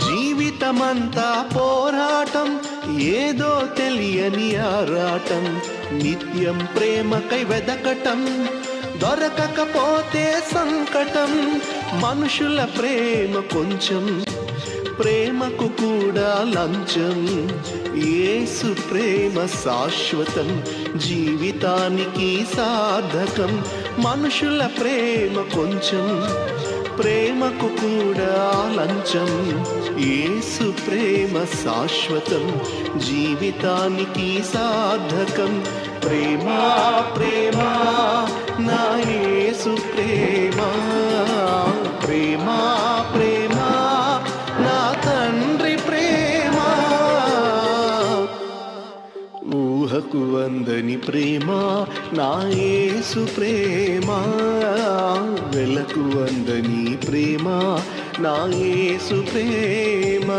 జీవితమంతా పోరాటం ఏదో తెలియని ఆరాటం నిత్యం ప్రేమకై వెదకటం దొరకకపోతే సంకటం మనుషుల ప్రేమ కొంచెం ప్రేమకు కూడా లంచం ఏసు ప్రేమ శాశ్వతం జీవితానికి సాధకం మనుషుల ప్రేమ కొంచెం ప్రేమకు కూడా లంచం. ఏసు ప్రేమ శాశ్వతం జీవితానికి సార్థకం. ప్రేమ ప్రేమ నా యేసు ప్రేమ. ప్రేమ ప్రేమ నా తండ్రి ప్రేమ. ఊహకు అందని ప్రేమ నా యేసు ప్రేమ. నాకు అందని ప్రేమ నా యేసు ప్రేమ.